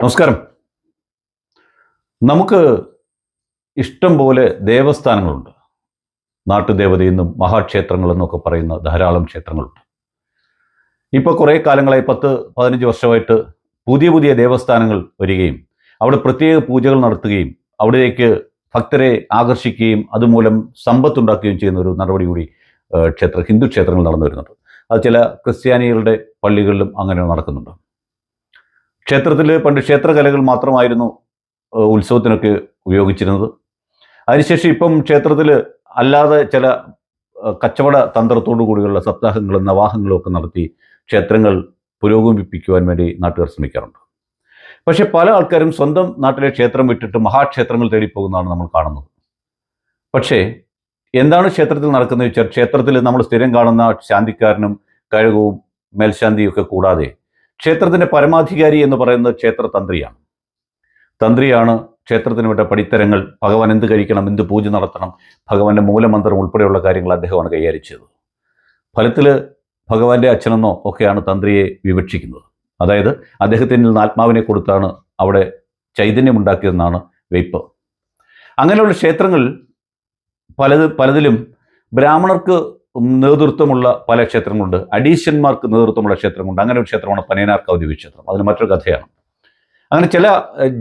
നമസ്കാരം. നമുക്ക് ഇഷ്ടം പോലെ ദേവസ്ഥാനങ്ങളുണ്ട്. നാട്ടുദേവതയെന്നും മഹാക്ഷേത്രങ്ങളെന്നൊക്കെ പറയുന്ന ധാരാളം ക്ഷേത്രങ്ങളുണ്ട്. ഇപ്പോൾ കുറേ കാലങ്ങളായി പത്ത് പതിനഞ്ച് വർഷമായിട്ട് പുതിയ പുതിയ ദേവസ്ഥാനങ്ങൾ വരികയും അവിടെ പ്രത്യേക പൂജകൾ നടത്തുകയും അവിടേക്ക് ഭക്തരെ ആകർഷിക്കുകയും അതുമൂലം സമ്പത്തുണ്ടാക്കുകയും ചെയ്യുന്ന ഒരു നടപടി കൂടി ക്ഷേത്ര ഹിന്ദു ക്ഷേത്രങ്ങൾ നടന്നു വരുന്നുണ്ട്. അത് ചില ക്രിസ്ത്യാനികളുടെ പള്ളികളിലും അങ്ങനെ നടക്കുന്നുണ്ട്. ക്ഷേത്രത്തിൽ പണ്ട് ക്ഷേത്രകലകൾ മാത്രമായിരുന്നു ഉത്സവത്തിനൊക്കെ ഉപയോഗിച്ചിരുന്നത്. അതിനുശേഷം ഇപ്പം ക്ഷേത്രത്തിൽ അല്ലാതെ ചില കച്ചവട തന്ത്രത്തോടു കൂടിയുള്ള സപ്താഹങ്ങളും നവാഹങ്ങളും ഒക്കെ നടത്തി ക്ഷേത്രങ്ങൾ പുരോഗമിപ്പിക്കുവാൻ വേണ്ടി നാട്ടുകാർ ശ്രമിക്കാറുണ്ട്. പക്ഷേ പല ആൾക്കാരും സ്വന്തം നാട്ടിലെ ക്ഷേത്രം വിട്ടിട്ട് മഹാക്ഷേത്രങ്ങൾ തേടിപ്പോകുന്നതാണ് നമ്മൾ കാണുന്നത്. പക്ഷേ എന്താണ് ക്ഷേത്രത്തിൽ നടക്കുന്നത് വെച്ചാൽ ക്ഷേത്രത്തിൽ നമ്മൾ സ്ഥിരം കാണുന്ന ശാന്തിക്കാരനും കഴകവും മേൽശാന്തിയും ഒക്കെ കൂടാതെ ക്ഷേത്രത്തിന്റെ പരമാധികാരി എന്ന് പറയുന്നത് ക്ഷേത്ര തന്ത്രിയാണ്. തന്ത്രിയാണ് ക്ഷേത്രത്തിന് വിട്ട പടിത്തരങ്ങൾ ഭഗവാൻ എന്ത് കഴിക്കണം എന്ത് പൂജ നടത്തണം ഭഗവാന്റെ മൂലമന്ത്രം ഉൾപ്പെടെയുള്ള കാര്യങ്ങൾ അദ്ദേഹമാണ് കൈകാര്യം ചെയ്തത്. ഫലത്തിൽ ഭഗവാന്റെ അച്ഛനെന്നോ ഒക്കെയാണ് തന്ത്രിയെ വിവക്ഷിക്കുന്നത്. അതായത് അദ്ദേഹത്തിന് ആത്മാവിനെ കൊടുത്താണ് അവിടെ ചൈതന്യമുണ്ടാക്കിയതെന്നാണ് വെയ്പ്പ്. അങ്ങനെയുള്ള ക്ഷേത്രങ്ങൾ പലത് പലതിലും ബ്രാഹ്മണർക്ക് നേതൃത്വമുള്ള പല ക്ഷേത്രങ്ങളുണ്ട്. അഡീഷ്യന്മാർക്ക് നേതൃത്വമുള്ള ക്ഷേത്രങ്ങളുണ്ട് അങ്ങനെ ഒരു ക്ഷേത്രമാണ് പനേനാർക്കാവ് ദേവീക്ഷേത്രം അതിന് മറ്റൊരു കഥയാണ്. അങ്ങനെ ചില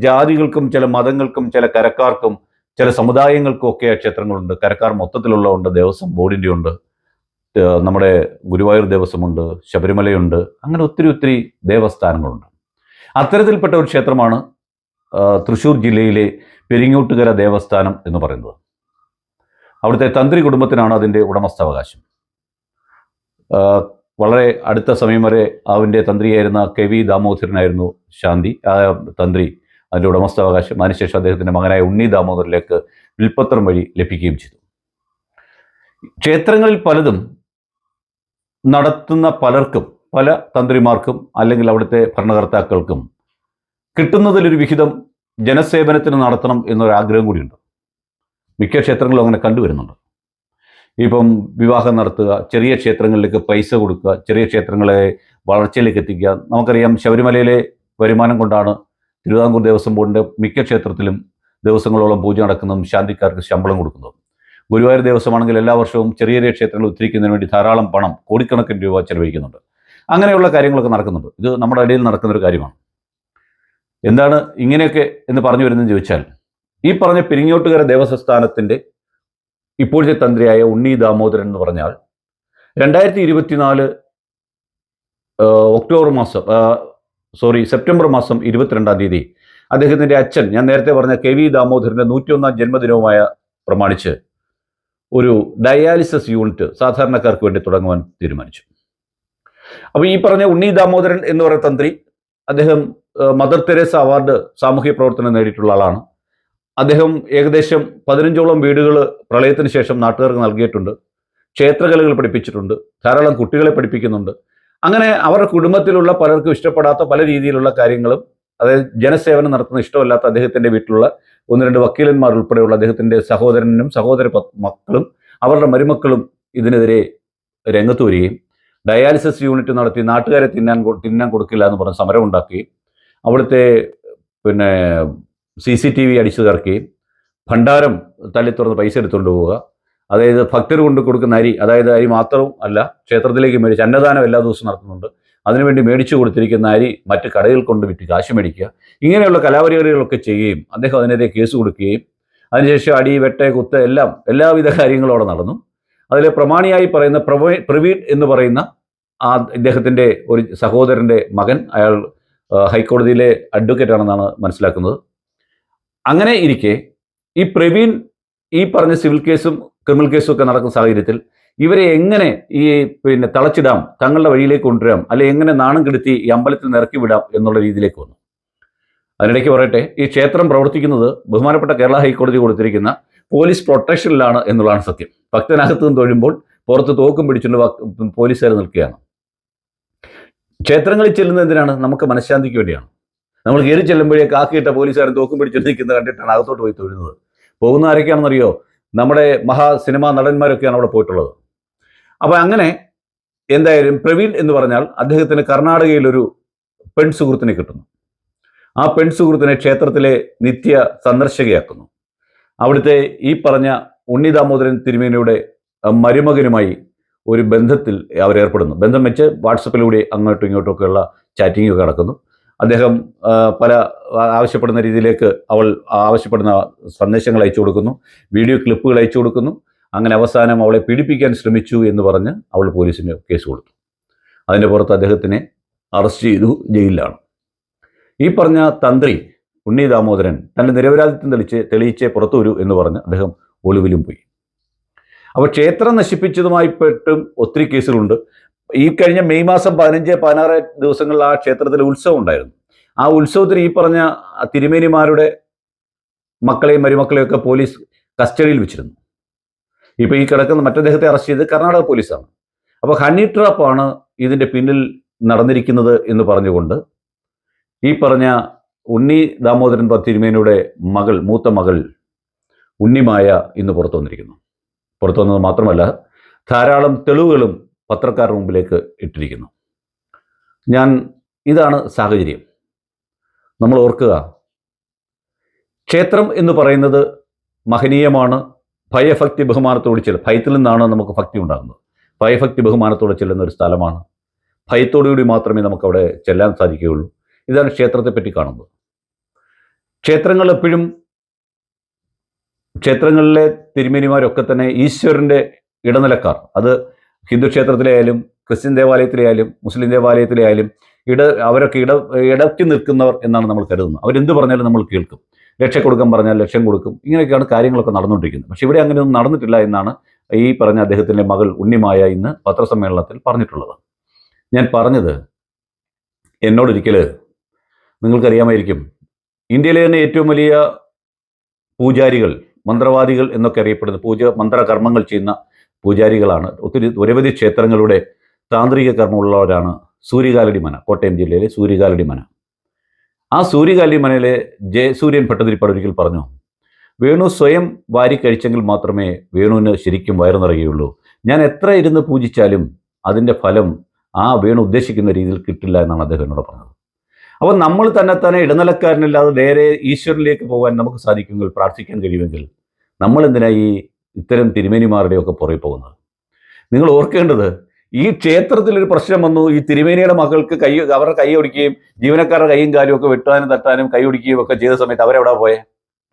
ജാതികൾക്കും ചില മതങ്ങൾക്കും ചില കരക്കാർക്കും ചില സമുദായങ്ങൾക്കും ഒക്കെ ക്ഷേത്രങ്ങളുണ്ട്. കരക്കാർ മൊത്തത്തിലുള്ളതുണ്ട്. ദേവസ്വം ബോർഡിന്റെ ഉണ്ട് നമ്മുടെ ഗുരുവായൂർ ദേവസ്വമുണ്ട്. ശബരിമലയുണ്ട്. അങ്ങനെ ഒത്തിരി ഒത്തിരി ദേവസ്ഥാനങ്ങളുണ്ട്. അത്തരത്തിൽപ്പെട്ട ഒരു ക്ഷേത്രമാണ് തൃശ്ശൂർ ജില്ലയിലെ പെരിങ്ങോട്ടുകര ദേവസ്ഥാനം എന്ന് പറയുന്നത്. അവിടുത്തെ തന്ത്രി കുടുംബത്തിനാണ് അതിന്റെ ഉടമസ്ഥാവകാശം. വളരെ അടുത്ത സമയം വരെ അവന്റെ തന്ത്രിയായിരുന്ന കെ വി ദാമോദരനായിരുന്നു ശാന്തി. തന്ത്രി അതിന്റെ ഉടമസ്ഥാവകാശം. അതിനുശേഷം അദ്ദേഹത്തിന്റെ മകനായ ഉണ്ണി ദാമോദരിലേക്ക് വിൽപ്പത്രം വഴി ലഭിക്കുകയും ചെയ്തു. ക്ഷേത്രങ്ങളിൽ പലതും നടത്തുന്ന പലർക്കും പല തന്ത്രിമാർക്കും അല്ലെങ്കിൽ അവിടുത്തെ ഭരണകർത്താക്കൾക്കും കിട്ടുന്നതിലൊരു വിഹിതം ജനസേവനത്തിന് നടത്തണം എന്നൊരാഗ്രഹം കൂടിയുണ്ട്. മിക്ക ക്ഷേത്രങ്ങളും അങ്ങനെ കണ്ടുവരുന്നുണ്ട് ഇപ്പം വിവാഹം നടത്തുക ചെറിയ ക്ഷേത്രങ്ങളിലേക്ക് പൈസ കൊടുക്കുക ചെറിയ ക്ഷേത്രങ്ങളെ വളർച്ചയിലേക്ക് എത്തിക്കുക. നമുക്കറിയാം ശബരിമലയിലെ വരുമാനം കൊണ്ടാണ് തിരുവിതാംകൂർ ദേവസ്വം ബോർഡിന്റെ മിക്ക ക്ഷേത്രത്തിലും ദിവസങ്ങളോളം പൂജ നടക്കുന്നതും ശാന്തിക്കാർക്ക് ശമ്പളം കൊടുക്കുന്നതും. ഗുരുവായൂർ ദേവസ്വമാണെങ്കിൽ എല്ലാ വർഷവും ചെറിയ ചെറിയ ക്ഷേത്രങ്ങൾ ഉദ്ധരിക്കുന്നതിന് വേണ്ടി ധാരാളം പണം കോടിക്കണക്കിന് രൂപ ചെലവഴിക്കുന്നുണ്ട്. അങ്ങനെയുള്ള കാര്യങ്ങളൊക്കെ നടക്കുന്നുണ്ട്. ഇത് നമ്മുടെ ഇടയിൽ നടക്കുന്നൊരു കാര്യമാണ്. എന്താണ് ഇങ്ങനെയൊക്കെ എന്ന് പറഞ്ഞു വരുന്നതെന്ന് ചോദിച്ചാൽ ഈ പറഞ്ഞ പെരിങ്ങോട്ടുകര ദേവസ്വസ്ഥാനത്തിന്റെ ഇപ്പോഴത്തെ തന്ത്രിയായ ഉണ്ണി ദാമോദരൻ എന്ന് പറഞ്ഞാൽ രണ്ടായിരത്തി ഇരുപത്തിനാല് ഒക്ടോബർ മാസം സോറി സെപ്റ്റംബർ മാസം ഇരുപത്തിരണ്ടാം തീയതി അദ്ദേഹത്തിന്റെ അച്ഛൻ ഞാൻ നേരത്തെ പറഞ്ഞ കെ വി ദാമോദരന്റെ നൂറ്റിയൊന്നാം ജന്മദിനവുമായ പ്രമാണിച്ച് ഒരു ഡയാലിസിസ് യൂണിറ്റ് സാധാരണക്കാർക്ക് വേണ്ടി തുടങ്ങുവാൻ തീരുമാനിച്ചു. അപ്പോൾ ഈ പറഞ്ഞ ഉണ്ണി ദാമോദരൻ എന്ന് പറയുന്ന തന്ത്രി അദ്ദേഹം മദർ തെരേസ അവാർഡ് സാമൂഹ്യ പ്രവർത്തനം നേടിയിട്ടുള്ള ആളാണ്. അദ്ദേഹം ഏകദേശം പതിനഞ്ചോളം വീടുകൾ പ്രളയത്തിന് ശേഷം നാട്ടുകാർക്ക് നൽകിയിട്ടുണ്ട്. ക്ഷേത്രകലകൾ പഠിപ്പിച്ചിട്ടുണ്ട്. ധാരാളം കുട്ടികളെ പഠിപ്പിക്കുന്നുണ്ട്. അങ്ങനെ അവരുടെ കുടുംബത്തിലുള്ള പലർക്കും ഇഷ്ടപ്പെടാത്ത പല രീതിയിലുള്ള കാര്യങ്ങളും അതായത് ജനസേവനം നടത്തുന്ന ഇഷ്ടമല്ലാത്ത അദ്ദേഹത്തിന്റെ വീട്ടിലുള്ള ഒന്ന് രണ്ട് വക്കീലന്മാർ ഉൾപ്പെടെയുള്ള അദ്ദേഹത്തിന്റെ സഹോദരനും സഹോദര മക്കളും അവരുടെ മരുമക്കളും ഇതിനെതിരെ രംഗത്ത് വരികയും ഡയാലിസിസ് യൂണിറ്റ് നടത്തി നാട്ടുകാരെ തിന്നാൻ തിന്നാൻ കൊടുക്കില്ല എന്ന് പറഞ്ഞ് സമരം ഉണ്ടാക്കുകയും അവിടുത്തെ പിന്നെ സി സി ടി വി അടിച്ചു തകർക്കുകയും ഭണ്ഡാരം തല്ലി തുറന്ന് പൈസ എടുത്തുകൊണ്ട് പോവുക. അതായത് ഭക്തർ കൊണ്ട് കൊടുക്കുന്ന അരി അതായത് അരി മാത്രവും അല്ല ക്ഷേത്രത്തിലേക്ക് മേടിച്ച് അന്നദാനം എല്ലാ ദിവസവും നടത്തുന്നുണ്ട്. അതിനുവേണ്ടി മേടിച്ചു കൊടുത്തിരിക്കുന്ന അരി മറ്റ് കടയിൽ കൊണ്ട് വിറ്റ് കാശ് മേടിക്കുക. ഇങ്ങനെയുള്ള കലാപരിപാടികളൊക്കെ ചെയ്യുകയും അദ്ദേഹം അതിനെതിരെ കേസ് കൊടുക്കുകയും അതിനുശേഷം അടി വെട്ട കുത്ത് എല്ലാം എല്ലാവിധ കാര്യങ്ങളും നടന്നു. അതിൽ പ്രമാണിയായി പറയുന്ന പ്രവീ പ്രവീൺ എന്ന് പറയുന്ന ആ ഇദ്ദേഹത്തിന്റെ ഒരു സഹോദരന്റെ മകൻ അയാൾ ഹൈക്കോടതിയിലെ അഡ്വക്കേറ്റ് ആണെന്നാണ് മനസ്സിലാക്കുന്നത്. അങ്ങനെ ഇരിക്കെ ഈ പ്രവീൺ ഈ പറഞ്ഞ സിവിൽ കേസും ക്രിമിനൽ കേസും ഒക്കെ നടക്കുന്ന സാഹചര്യത്തിൽ ഇവരെ എങ്ങനെ ഈ പിന്നെ തളച്ചിടാം തങ്ങളുടെ വഴിയിലേക്ക് കൊണ്ടുവരാം അല്ലെ എങ്ങനെ നാണം കെടുത്തി ഈ അമ്പലത്തിൽ നിറക്കി വിടാം എന്നുള്ള രീതിയിലേക്ക് വന്നു. അതിനിടയ്ക്ക് പറയട്ടെ ഈ ക്ഷേത്രം പ്രവർത്തിക്കുന്നത് ബഹുമാനപ്പെട്ട കേരള ഹൈക്കോടതി കൊടുത്തിരിക്കുന്ന പോലീസ് പ്രൊട്ടക്ഷനിലാണ് എന്നുള്ളതാണ് സത്യം. ഭക്തനകത്ത് നിന്ന് തൊഴുമ്പോൾ പുറത്ത് തോക്കും പിടിച്ചുകൊണ്ട് പോലീസുകാർ നിൽക്കുകയാണ്. ക്ഷേത്രങ്ങളിൽ ചെല്ലുന്നത് എന്തിനാണ്? നമുക്ക് മനഃശാന്തിക്ക് വേണ്ടിയാണ്. നമ്മൾ കയറി ചെല്ലുമ്പോഴേ കാക്കിയിട്ട പോലീസുകാരൻ തോക്കും പിടിച്ചു നിൽക്കുന്നത് കണ്ടിട്ടാണ് അകത്തോട്ട് പോയി തൊഴുന്നത്. പോകുന്ന ആരൊക്കെയാണെന്നറിയോ? നമ്മുടെ മഹാ സിനിമാ നടന്മാരൊക്കെയാണ് അവിടെ പോയിട്ടുള്ളത്. അപ്പോൾ അങ്ങനെ എന്തായാലും പ്രവീൺ എന്ന് പറഞ്ഞാൽ അദ്ദേഹത്തിന് കർണാടകയിൽ ഒരു പെൺ സുഹൃത്തിനെ കിട്ടുന്നു. ആ പെൺ സുഹൃത്തിനെ ക്ഷേത്രത്തിലെ നിത്യ സന്ദർശകയാക്കുന്നു. അവിടുത്തെ ഈ പറഞ്ഞ ഉണ്ണി ദാമോദരൻ തിരുമേനിയുടെ മരുമകനുമായി ഒരു ബന്ധത്തിൽ അവരേർപ്പെടുന്നു. ബന്ധം വെച്ച് വാട്സപ്പിലൂടെ അങ്ങോട്ടും ഇങ്ങോട്ടും ഒക്കെയുള്ള ചാറ്റിംഗ് ഒക്കെ നടക്കുന്നു. അദ്ദേഹം പല ആവശ്യപ്പെടുന്ന രീതിയിലേക്ക് അവൾ ആവശ്യപ്പെടുന്ന സന്ദേശങ്ങൾ അയച്ചു കൊടുക്കുന്നു വീഡിയോ ക്ലിപ്പുകൾ അയച്ചു കൊടുക്കുന്നു. അങ്ങനെ അവസാനം അവളെ പീഡിപ്പിക്കാൻ ശ്രമിച്ചു എന്ന് പറഞ്ഞ് അവൾ പോലീസിന് കേസ് കൊടുത്തു. അതിന്റെ പുറത്ത് അദ്ദേഹത്തിനെ അറസ്റ്റ് ചെയ്തു ജയിലിലാണ്. ഈ പറഞ്ഞ തന്ത്രി ഉണ്ണി ദാമോദരൻ തന്റെ നിരപരാധിത്വം തെളിച്ച് തെളിയിച്ചേ പുറത്തു വരൂ എന്ന് പറഞ്ഞ് അദ്ദേഹം ഒളിവിലും പോയി. അപ്പോൾ ക്ഷേത്രം നശിപ്പിച്ചതുമായി പെട്ടും ഒത്തിരി കേസുകളുണ്ട്. ഈ കഴിഞ്ഞ മെയ് മാസം പതിനഞ്ച് പതിനാറ് ദിവസങ്ങളിൽ ആ ക്ഷേത്രത്തിൽ ഉത്സവം ഉണ്ടായിരുന്നു. ആ ഉത്സവത്തിൽ ഈ പറഞ്ഞ തിരുമേനിമാരുടെ മക്കളെയും മരുമക്കളെയും ഒക്കെ പോലീസ് കസ്റ്റഡിയിൽ വെച്ചിരുന്നു. ഇപ്പോൾ ഈ കിടക്കുന്ന മറ്റദ്ദേഹത്തെ അറസ്റ്റ് ചെയ്ത് കർണാടക പോലീസാണ്. അപ്പോൾ ഹണി ട്രാപ്പാണ് ഇതിന്റെ പിന്നിൽ നടന്നിരിക്കുന്നത് എന്ന് പറഞ്ഞുകൊണ്ട് ഈ പറഞ്ഞ ഉണ്ണി ദാമോദരൻ തിരുമേനിയുടെ മകൾ മൂത്ത മകൾ ഉണ്ണിമായ ഇന്ന് പുറത്തു വന്നിരിക്കുന്നു. പുറത്തു വന്നത് മാത്രമല്ല ധാരാളം തെളിവുകളും പത്രക്കാരുടെ മുമ്പിലേക്ക് ഇട്ടിരിക്കുന്നു. ഞാൻ ഇതാണ് സാഹചര്യം. നമ്മൾ ഓർക്കുക ക്ഷേത്രം എന്ന് പറയുന്നത് മഹനീയമാണ് ഭയഭക്തി ബഹുമാനത്തോട് ചെല്ലും ഭയത്തിൽ നിന്നാണ് നമുക്ക് ഭക്തി ഉണ്ടാകുന്നത്. ഭയഭക്തി ബഹുമാനത്തോടെ ചെല്ലുന്ന ഒരു സ്ഥലമാണ്. ഭയത്തോടുകൂടി മാത്രമേ നമുക്കവിടെ ചെല്ലാൻ സാധിക്കുകയുള്ളൂ. ഇതാണ് ക്ഷേത്രത്തെ പറ്റി കാണുന്നത്. ക്ഷേത്രങ്ങൾ എപ്പോഴും ക്ഷേത്രങ്ങളിലെ തിരുമേനിമാരൊക്കെ തന്നെ ഈശ്വരന്റെ ഇടനിലക്കാർ. അത് ഹിന്ദു ക്ഷേത്രത്തിലായാലും ക്രിസ്ത്യൻ ദേവാലയത്തിലായാലും മുസ്ലിം ദേവാലയത്തിലായാലും ഇട അവരൊക്കെ ഇട ഇടയ്ക്ക് നിൽക്കുന്നവർ എന്നാണ് നമ്മൾ കരുതുന്നത്. അവരെന്ത് പറഞ്ഞാലും നമ്മൾ കേൾക്കും. രക്ഷ കൊടുക്കാൻ പറഞ്ഞാൽ ലക്ഷം കൊടുക്കും. ഇങ്ങനെയൊക്കെയാണ് കാര്യങ്ങളൊക്കെ നടന്നുകൊണ്ടിരിക്കുന്നത്. പക്ഷേ ഇവിടെ അങ്ങനെയൊന്നും നടന്നിട്ടില്ല എന്നാണ് ഈ പറഞ്ഞ അദ്ദേഹത്തിന്റെ മകൾ ഉണ്ണിമായ ഇന്ന് പത്രസമ്മേളനത്തിൽ പറഞ്ഞിട്ടുള്ളത്. ഞാൻ പറഞ്ഞത് എന്നോടൊരിക്കൽ നിങ്ങൾക്കറിയാമായിരിക്കും. ഇന്ത്യയിലെ തന്നെ ഏറ്റവും വലിയ പൂജാരികൾ മന്ത്രവാദികൾ എന്നൊക്കെ അറിയപ്പെടുന്ന പൂജ മന്ത്രകർമ്മങ്ങൾ ചെയ്യുന്ന പൂജാരികളാണ്. ഒത്തിരി നിരവധി ക്ഷേത്രങ്ങളുടെ താന്ത്രിക കർമ്മമുള്ളവരാണ് സൂര്യകാലടി മന കോട്ടയം ജില്ലയിലെ സൂര്യകാലടി മന. ആ സൂര്യകാലടി മനയിലെ ജയസൂര്യൻ ഭട്ടതിരിപ്പാട് ഒരിക്കൽ പറഞ്ഞു വേണു സ്വയം വാരി കഴിച്ചെങ്കിൽ മാത്രമേ വേണുവിന് ശരിക്കും വയറു നിറയുകയുള്ളൂ ഞാൻ എത്ര ഇരുന്ന് പൂജിച്ചാലും അതിന്റെ ഫലം ആ വേണു ഉദ്ദേശിക്കുന്ന രീതിയിൽ കിട്ടില്ല എന്നാണ് അദ്ദേഹം എന്നോട് പറഞ്ഞത്. അപ്പോൾ നമ്മൾ തന്നെ തന്നെ ഇടനിലക്കാരനില്ലാതെ നേരെ ഈശ്വരനിലേക്ക് പോകാൻ നമുക്ക് സാധിക്കുമെങ്കിൽ പ്രാർത്ഥിക്കാൻ കഴിയുമെങ്കിൽ നമ്മൾ എന്തിനാ ഈ ഇത്തരം തിരുമേനിമാരുടെയൊക്കെ പുറകെ പോകുന്നത്. നിങ്ങൾ ഓർക്കേണ്ടത് ഈ ക്ഷേത്രത്തിൽ ഒരു പ്രശ്നം വന്നു ഈ തിരുമേനിയുടെ മകൾക്ക് കൈ അവരുടെ കൈ ഒടിക്കുകയും ജീവനക്കാരുടെ കൈയും കാലും ഒക്കെ വെട്ടാനും തട്ടാനും കൈ ഒടിക്കുകയും ഒക്കെ ചെയ്ത സമയത്ത് അവരെവിടെ പോയെ?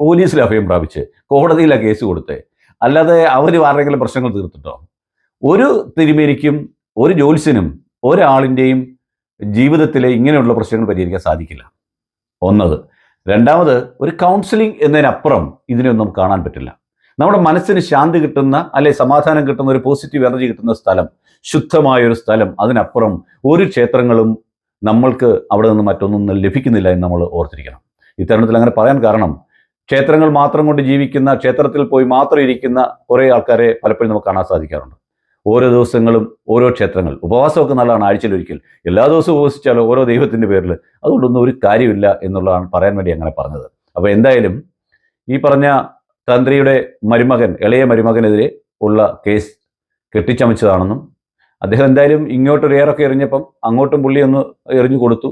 പോലീസിൽ അഭയം പ്രാപിച്ച് കോടതിയിലാണ് കേസ് കൊടുത്തേ. അല്ലാതെ അവർ ആരുടെങ്കിലും പ്രശ്നങ്ങൾ തീർത്തിട്ടോ? ഒരു തിരുമേനിക്കും ഒരു ജ്യോത്സ്യനും ഒരാളിന്റെയും ജീവിതത്തിലെ ഇങ്ങനെയുള്ള പ്രശ്നങ്ങൾ പരിഹരിക്കാൻ സാധിക്കില്ല. ഒന്നത്. രണ്ടാമത് ഒരു കൗൺസിലിംഗ് എന്നതിനപ്പുറം ഇതിനെയൊന്നും കാണാൻ പറ്റില്ല. നമ്മുടെ മനസ്സിന് ശാന്തി കിട്ടുന്ന അല്ലെ സമാധാനം കിട്ടുന്ന ഒരു പോസിറ്റീവ് എനർജി കിട്ടുന്ന സ്ഥലം ശുദ്ധമായ ഒരു സ്ഥലം അതിനപ്പുറം ഒരു ക്ഷേത്രങ്ങളും നമ്മൾക്ക് അവിടെ നിന്ന് മറ്റൊന്നും ലഭിക്കുന്നില്ല എന്ന് നമ്മൾ ഓർത്തിരിക്കണം. ഇത്തരണത്തിൽ അങ്ങനെ പറയാൻ കാരണം ക്ഷേത്രങ്ങൾ മാത്രം കൊണ്ട് ജീവിക്കുന്ന ക്ഷേത്രത്തിൽ പോയി മാത്രം ഇരിക്കുന്ന കുറേ ആൾക്കാരെ പലപ്പോഴും നമുക്ക് കാണാൻ സാധിക്കാറുണ്ട്. ഓരോ ദിവസങ്ങളും ഓരോ ക്ഷേത്രങ്ങൾ ഉപവാസമൊക്കെ നല്ലതാണ് ആഴ്ചയിൽ ഒരിക്കൽ. എല്ലാ ദിവസവും ഉപവസിച്ചാലോ ഓരോ ദൈവത്തിന്റെ പേരിൽ അതുകൊണ്ടൊന്നും ഒരു കാര്യമില്ല എന്നുള്ളതാണ് പറയാൻ വേണ്ടി അങ്ങനെ പറഞ്ഞത്. അപ്പോൾ എന്തായാലും ഈ പറഞ്ഞ തന്ത്രിയുടെ മരുമകൻ ഇളയ മരുമകനെതിരെ ഉള്ള കേസ് കെട്ടിച്ചമച്ചതാണെന്നും അദ്ദേഹം എന്തായാലും ഇങ്ങോട്ടൊരു ഏറൊക്കെ എറിഞ്ഞപ്പം അങ്ങോട്ടും പുള്ളി ഒന്ന് എറിഞ്ഞു കൊടുത്തു.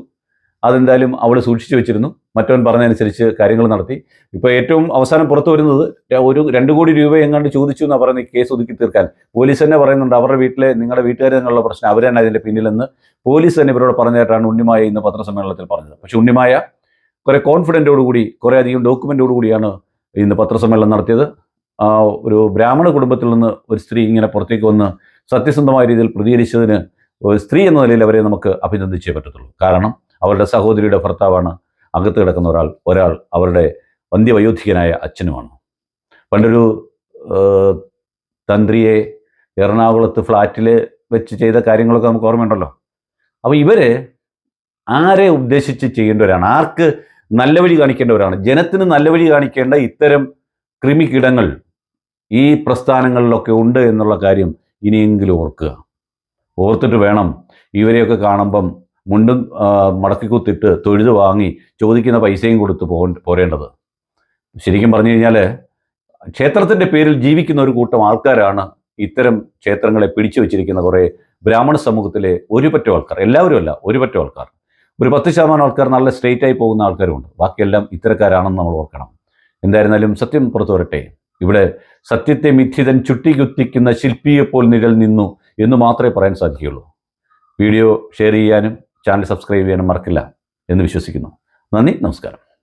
അതെന്തായാലും അവൾ സൂക്ഷിച്ചു വെച്ചിരുന്നു. മറ്റവൻ പറഞ്ഞതനുസരിച്ച് കാര്യങ്ങൾ നടത്തി. ഇപ്പോൾ ഏറ്റവും അവസാനം പുറത്തു വരുന്നത് ഒരു രണ്ട് കോടി രൂപ എങ്ങാണ്ട് ചോദിച്ചു എന്നാണ് പറയുന്നത് കേസ് ഒതുക്കി തീർക്കാൻ. പോലീസ് തന്നെ പറയുന്നുണ്ട് അവരുടെ വീട്ടിലെ നിങ്ങളുടെ വീട്ടുകാരെ എന്നുള്ള പ്രശ്നം. അവർ തന്നെ അതിന്റെ പിന്നിലെന്ന്. പോലീസ് തന്നെ ഇവരോട് പറഞ്ഞതായിട്ടാണ് ഉണ്ണിമായ ഇന്ന് പത്രസമ്മേളനത്തിൽ പറഞ്ഞത്. പക്ഷേ ഉണ്ണിമായ കുറെ കോൺഫിഡന്റോടുകൂടി കുറേ അധികം ഡോക്യുമെന്റോടുകൂടിയാണ് ഇന്ന് പത്രസമ്മേളനം നടത്തിയത്. ആ ഒരു ബ്രാഹ്മണ കുടുംബത്തിൽ നിന്ന് ഒരു സ്ത്രീ ഇങ്ങനെ പുറത്തേക്ക് വന്ന് സത്യസന്ധമായ രീതിയിൽ പ്രതികരിച്ചതിന് സ്ത്രീ എന്ന നിലയിൽ അവരെ നമുക്ക് അഭിനന്ദിച്ചേ പറ്റത്തുള്ളൂ. കാരണം അവരുടെ സഹോദരിയുടെ ഭർത്താവാണ് അകത്ത് കിടക്കുന്ന ഒരാൾ ഒരാൾ അവരുടെ വന്ധ്യവയോധികനായ അച്ഛനുമാണ്. പണ്ടൊരു തന്ത്രിയെ എറണാകുളത്ത് ഫ്ലാറ്റിൽ വെച്ച് ചെയ്ത കാര്യങ്ങളൊക്കെ നമുക്ക് ഓർമ്മയുണ്ടല്ലോ. അപ്പോൾ ഇവർ ആരെ ഉദ്ദേശിച്ച് ചെയ്യേണ്ടവരാണ്? ആർക്ക് നല്ല വഴി കാണിക്കേണ്ടവരാണ്. ജനത്തിന് നല്ല വഴി കാണിക്കേണ്ട ഇത്തരം കൃമികീടങ്ങൾ ഈ പ്രസ്ഥാനങ്ങളിലൊക്കെ ഉണ്ട് എന്നുള്ള കാര്യം ഇനിയെങ്കിലും ഓർക്കുക. ഓർത്തിട്ട് വേണം ഇവരെയൊക്കെ കാണുമ്പം മുണ്ടും മടക്കിക്കുത്തിട്ട് മടക്കി കുത്തിട്ട് തൊഴുത് വാങ്ങി ചോദിക്കുന്ന പൈസയും കൊടുത്ത് പോ പോരേണ്ടത്. ശരിക്കും പറഞ്ഞു കഴിഞ്ഞാൽ ക്ഷേത്രത്തിന്റെ പേരിൽ ജീവിക്കുന്ന ഒരു കൂട്ടം ആൾക്കാരാണ് ഇത്തരം ക്ഷേത്രങ്ങളെ പിടിച്ചു വച്ചിരിക്കുന്ന കുറേ ബ്രാഹ്മണ സമൂഹത്തിലെ ഒരുപറ്റം ആൾക്കാർ. എല്ലാവരും അല്ല ഒരുപറ്റം ആൾക്കാർ. ഒരു പത്ത് ശതമാനം ആൾക്കാർ നല്ല സ്ട്രെയിറ്റ് ആയി പോകുന്ന ആൾക്കാരുമുണ്ട്. ബാക്കിയെല്ലാം ഇത്തരക്കാരാണെന്ന് നമ്മൾ ഓർക്കണം. എന്തായിരുന്നാലും സത്യം പുറത്തു വരട്ടെ. ഇവിടെ സത്യത്തെ മിഥിതൻ ചുട്ടികുത്തിക്കുന്ന ശില്പിയെപ്പോൾ നിഴൽ നിന്നു എന്ന് മാത്രമേ പറയാൻ സാധിക്കുകയുള്ളൂ. വീഡിയോ ഷെയർ ചെയ്യാനും ചാനൽ സബ്സ്ക്രൈബ് ചെയ്യാനും മറക്കില്ല എന്ന് വിശ്വസിക്കുന്നു. നന്ദി നമസ്കാരം.